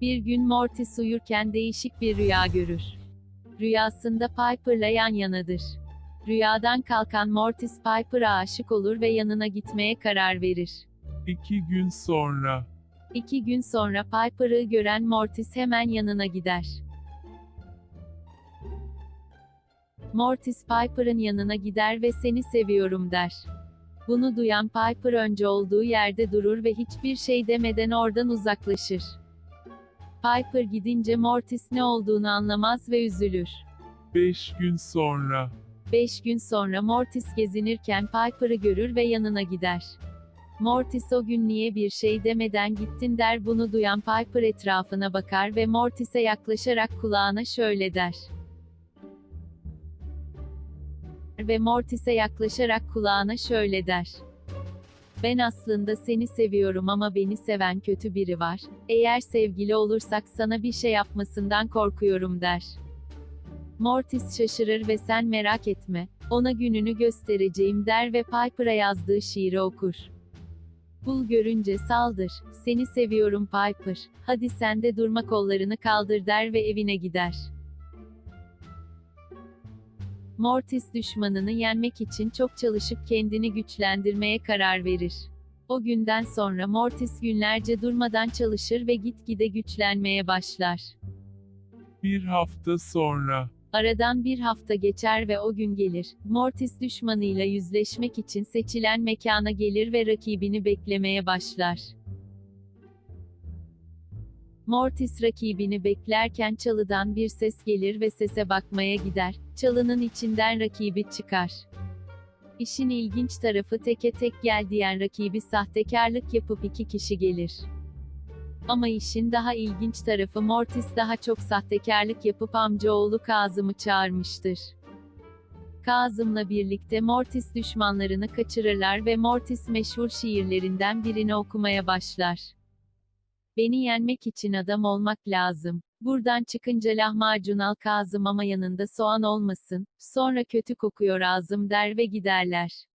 Bir gün Mortis uyurken değişik bir rüya görür. Rüyasında Piper'la yan yanadır. Rüyadan kalkan Mortis Piper'a aşık olur ve yanına gitmeye karar verir. İki gün sonra. İki gün sonra Piper'ı gören Mortis hemen yanına gider. Mortis Piper'ın yanına gider ve seni seviyorum der. Bunu duyan Piper önce olduğu yerde durur ve hiçbir şey demeden oradan uzaklaşır. Piper gidince Mortis ne olduğunu anlamaz ve üzülür. Beş gün sonra. Beş gün sonra Mortis gezinirken Piper'ı görür ve yanına gider. Mortis o gün niye bir şey demeden gittin der bunu duyan Piper etrafına bakar ve Mortis'e yaklaşarak kulağına şöyle der. Ve Mortis'e yaklaşarak kulağına şöyle der. Ben aslında seni seviyorum ama beni seven kötü biri var. Eğer sevgili olursak sana bir şey yapmasından korkuyorum der. Mortis şaşırır ve sen merak etme, ona gününü göstereceğim der ve Piper'a yazdığı şiiri okur. Bul görünce saldır, seni seviyorum Piper, hadi sen de durma kollarını kaldır der ve evine gider. Mortis düşmanını yenmek için çok çalışıp kendini güçlendirmeye karar verir. O günden sonra Mortis günlerce durmadan çalışır ve gitgide güçlenmeye başlar. Bir hafta sonra. Aradan bir hafta geçer ve o gün gelir. Mortis düşmanıyla yüzleşmek için seçilen mekana gelir ve rakibini beklemeye başlar. Mortis rakibini beklerken çalıdan bir ses gelir ve sese bakmaya gider. Çalının içinden rakibi çıkar. İşin ilginç tarafı teke tek gel diyen rakibi sahtekarlık yapıp iki kişi gelir. Ama işin daha ilginç tarafı Mortis daha çok sahtekarlık yapıp amcaoğlu Kazım'ı çağırmıştır. Kazım'la birlikte Mortis düşmanlarını kaçırırlar ve Mortis meşhur şiirlerinden birini okumaya başlar. Beni yenmek için adam olmak lazım. Buradan çıkınca lahmacun al Kazım ama yanında soğan olmasın, sonra kötü kokuyor ağzım der ve giderler.